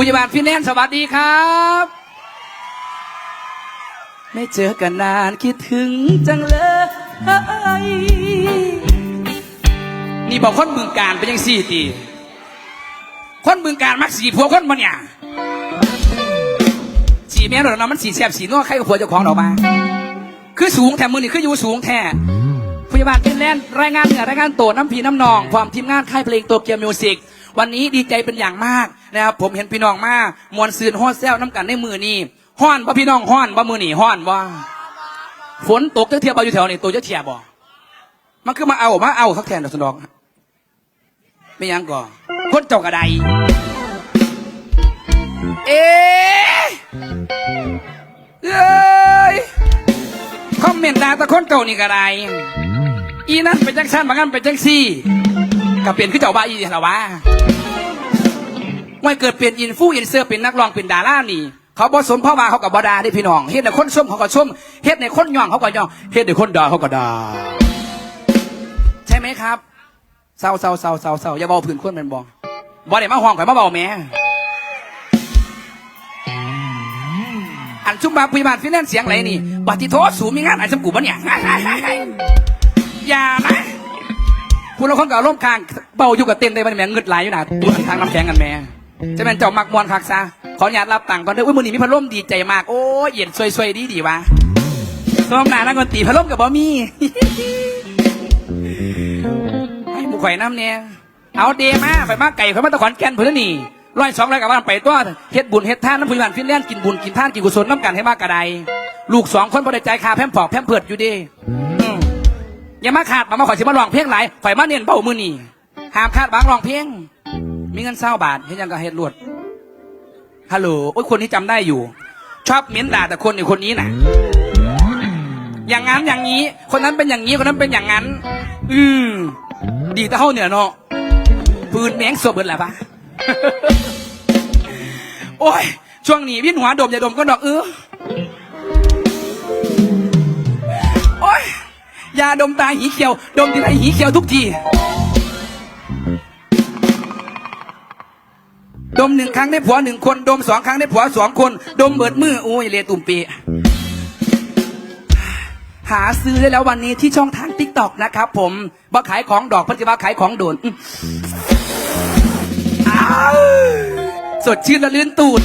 ผู้ใหญ่บ้านฟิแลนด์สวัสดีครับ ไม่เจอกันนานคิดถึงจังเลยนี่บอกคนบึงการเป็นยังสี่ตีคนบึงการมักสีผัวคนมันเนี่ยสีแม่เราเนะมันสีแสบสีนัวใครกับผัวเจ้าของเรามา คือสูงแถมมือนี่คืออยู่สูงแท้พยาบาลฟินแลนด์รายงานเหนือรายงานโตน้ำพีน้ำนอง ความทีมงานค่ายเพลงตัวเกียวมิวสิกวันนี้ดีใจเป็นอย่างมาก นะครับผมเห็นพี่น้องมากมวนซืนฮอดแซวน้ำกันในมือนี่ฮ้อนบ่พี่น้องฮ้อนบ่มือนี่ฮ้อนบ่ฝนตกจะเทียบเอาอยู่แถวนี่ตัวจะเทียบบ่มันคือมาเอามาเอาสักแทนดอกสนองไม่ยังก่อคนเจ้ากระไดเอ๊เอ้ยคอมเมนต์ด่าตะคนเก่านี่ก็ไดอีนั่นเป็นจังสั้นบางงั้นเป็นจังซี่ก็เปลี่ยนขึ้นเจ้าบ้าอีเหรอวะ ว่เกิดเปลี่ยนอินฟูอินเซอร์เป็นนักร้องเป็นดารานี่ เขาบอสมเพราะว่าเขากับบดาได้พี่น้องเฮ็ดในคนส้มเขาก็ส้มเฮ็ดในคนย่องเขาก็ย่องเฮ็ดในคนด่าเขาก็ด่าใช่ไหมครับเศร้าเศร้าเศร้าเศร้าเศร้าอย่าเบาผื่นคนแมันบอบอได้มาห้องข่อยมาเบาแม่อันชุมบาพยาบาลฟินแลนซ์เสียงไรนี่บัติโทษสูงมีงานอันสมกูปะเนี่ยอย่านะคุณเราคนกับร่มคางเบาอยู่กับเต้นได้ปะเนี่ยแม่งเงึดไหลอยู่นะตัวทางน้ำแข็งกันแม่ จะเป็นเจ้ามักมวนคักซะขออนุญาตรับตังค์ก่อนเด้ออุ้ยมือนี้มีพัดลมดีใจมากโอ้ยเย็นซวยๆดีดีวะซ้อมหนานักดนตรีพัดลมกับบอมี่ให้บุกไข่น้ำเนี่ยเอาเดมาไปมาไก่เขามาตะขอนแก่นเพื่อนนี่ร้อยสองร้อยกับว่าไปตัวเฮ็ดบุญเฮ็ดท่านน้ำพุยบานฟินแลนด์กินบุญกินท่านกินกุศลน้ำกันให้มากกระไดลูกสองคนพอได้ใจคาแพมปอกแพมเพิดอยู่ดีอย่ามาขาดมามาขอสิมาลองเพลงหลายข่อยมาเนียนเบามือนี่ห้ามคาดหวังลองเพลง มีเงินเศร้าบาทเฮ็ดหยังก็เฮ็ดรวดฮัลโหลโอ้ยคนนี้จำได้อยู่ ชอบเม้นด่าแต่คนในคนนี้น่ะ อย่างนั้นอย่างนี้ คนนั้นเป็นอย่างนี้คนนั้นเป็นอย่างนั้น อืมดีแต่เท่าเหนือเนาะปืนแมงสวบเบิดแหละปะโอ้ยช่วงนี้วิ่นหัวดมอย่าดมก็ดอกเออโอ้ยยาดมตาหีเขียว ดมทีไรหีเขียวทุกที ดมหนึ่งครั้งได้ผัวหนึ่งคน ดมสองครั้งได้ผัวสองคน ดมเบิดมืออุ้ยเลตุ่มปีหาซื้อได้แล้ววันนี้ที่ช่องทางติ๊กต็อกนะครับผมบ่ขายของดอกพัชบาขายของโดนสดชื่นละลื่นตูด